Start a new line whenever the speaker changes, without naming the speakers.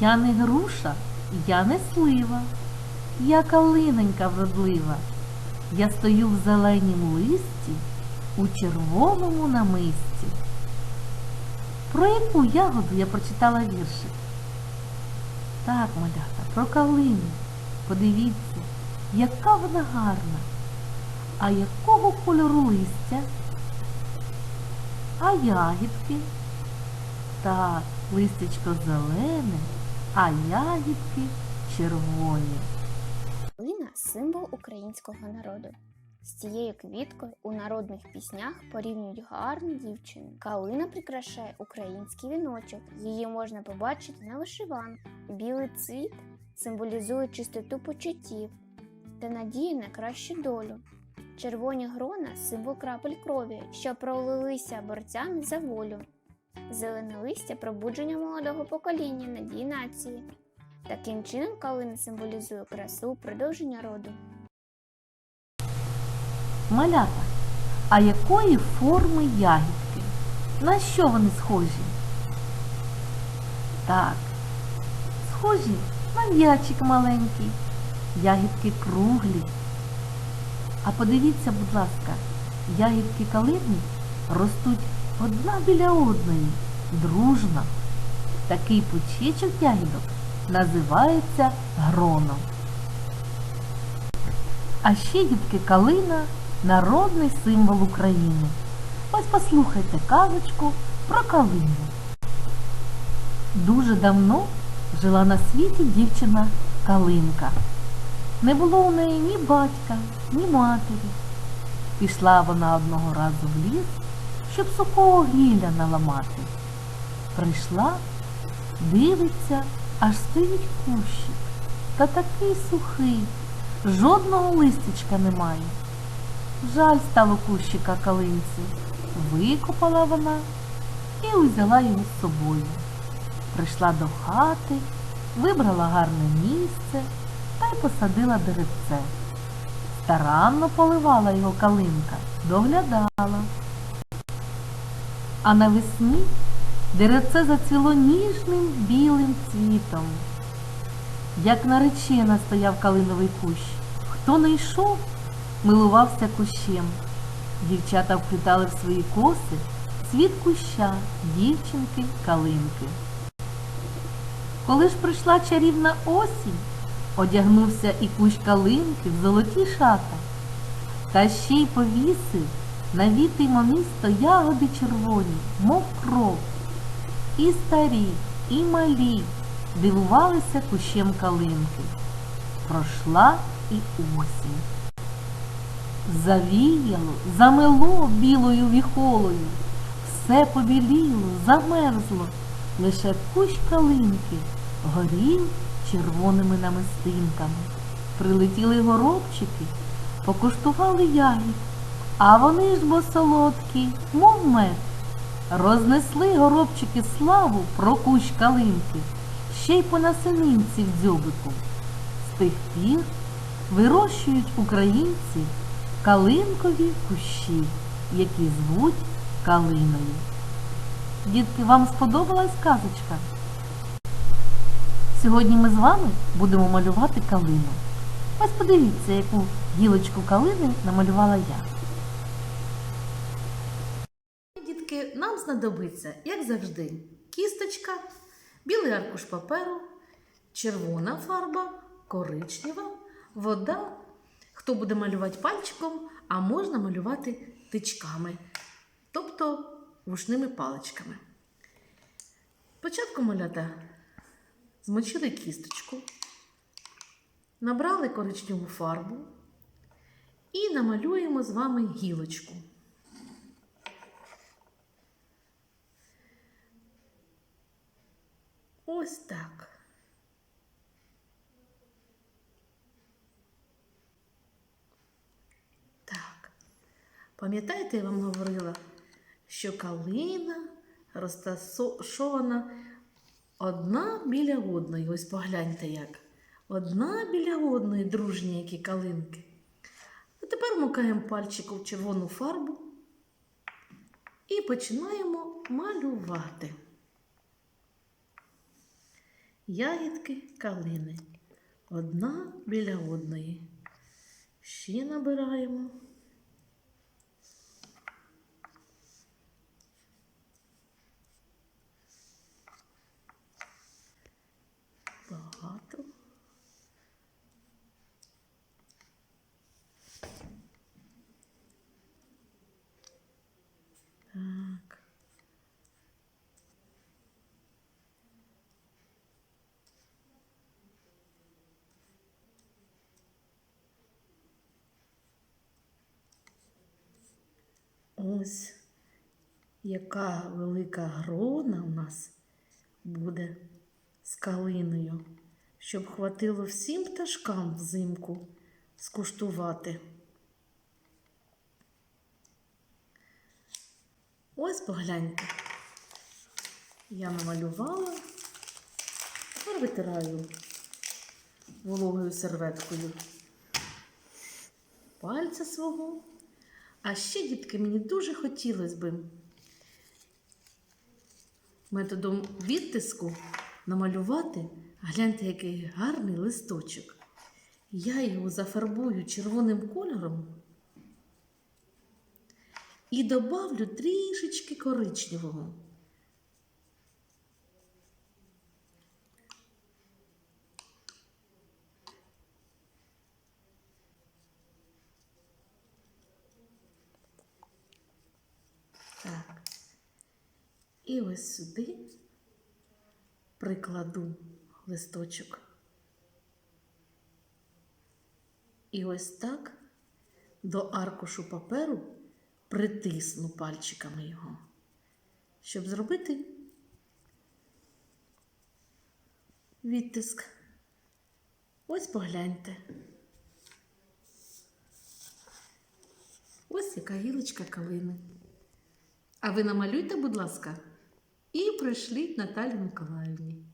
Я не груша, я не слива, я калинонька вродлива. Я стою в зеленім листі, у червоному намисті. Про яку ягоду я прочитала віршик? Так, малята, про калину. Подивіться, яка вона гарна. А якого кольору листя? А ягідки? Так, листячко зелене, а ягідки червоні.
Калина символ українського народу. З цією квіткою у народних піснях порівнюють гарну дівчину. Калина прикрашає український віночок. Її можна побачити на вишиванках. Білий цвіт символізує чистоту почуттів та надію на кращу долю. Червоні грона символ крапель крові, що пролилися борцями за волю. Зелене листя пробудження молодого покоління надії нації. Таким чином калина символізує красу продовження роду.
Малята, а якої форми ягідки? На що вони схожі? Так, схожі на м'ячик маленький. Ягідки круглі. А подивіться, будь ласка, ягідки калини ростуть одна біля одної, дружно. Такий пучечок ягідок називається гроном. А ще дітки калина народний символ України. Ось послухайте казочку про калину. Дуже давно жила на світі дівчина Калинка. Не було у неї ні батька, ні матері. Пішла вона одного разу в ліс, щоб сухого гілля наламати. Прийшла, дивиться, аж стоїть кущик. Та такий сухий, жодного листячка немає. Жаль стало кущика калинці. Викопала вона і узяла його з собою. Прийшла до хати, вибрала гарне місце та й посадила деревце. Старанно поливала його калинка, доглядала. А навесні деревце зацвіло ніжним білим цвітом. Як наречена стояв калиновий кущ. Хто не йшов, милувався кущем. Дівчата вплітали в свої коси цвіт куща, дівчинки, калинки. Коли ж прийшла чарівна осінь, одягнувся і кущ калинки в золоті шата, та ще й повісив на вітий місто ягоди червоні, мов кров. І старі, і малі дивувалися кущем калинки. Пройшла і осінь. Завіяло, замело білою віхолою, все побіліло, замерзло, лише кущ калинки горів червоними намистинками. Прилетіли горобчики, покуштували ягід, а вони ж бо солодкі, мов мед. Рознесли горобчики славу про кущ калинки, ще й по насенинці в дзьобику. З тих пір вирощують українці калинкові кущі, які звуть калиною. Дітки, вам сподобалась казочка? Сьогодні ми з вами будемо малювати калину. Ось подивіться, яку гілочку калини намалювала я. Дітки, нам знадобиться, як завжди, кісточка, білий аркуш паперу, червона фарба, коричнева, вода. Хто буде малювати пальчиком, а можна малювати тичками, тобто вушними паличками. Спочатку малята змочили кісточку, набрали коричневу фарбу і намалюємо з вами гілочку. Ось так. Так. Пам'ятаєте, я вам говорила, що калина розташована одна біля одної. Ось погляньте як. Одна біля одної дружні, які калинки. А тепер вмикаємо пальчиком в червону фарбу і починаємо малювати. ягідки калини. Одна біля одної. Ще набираємо. Багато. Так. Ось яка велика грона у нас буде з калиною, щоб хватило всім пташкам взимку скуштувати. Ось погляньте. Я намалювала, тепер витираю вологою серветкою пальця свого. А ще, дітки, мені дуже хотілося би методом відтиску намалювати, гляньте, який гарний листочок. Я його зафарбую червоним кольором і добавлю трішечки коричневого. Так. І ось сюди прикладу листочок. І ось так до аркушу паперу притисну пальчиками його, щоб зробити відтиск. Ось погляньте. Ось яка гілочка калини. А ви намалюйте, будь ласка, і прийшліть Наталі Миколаївні.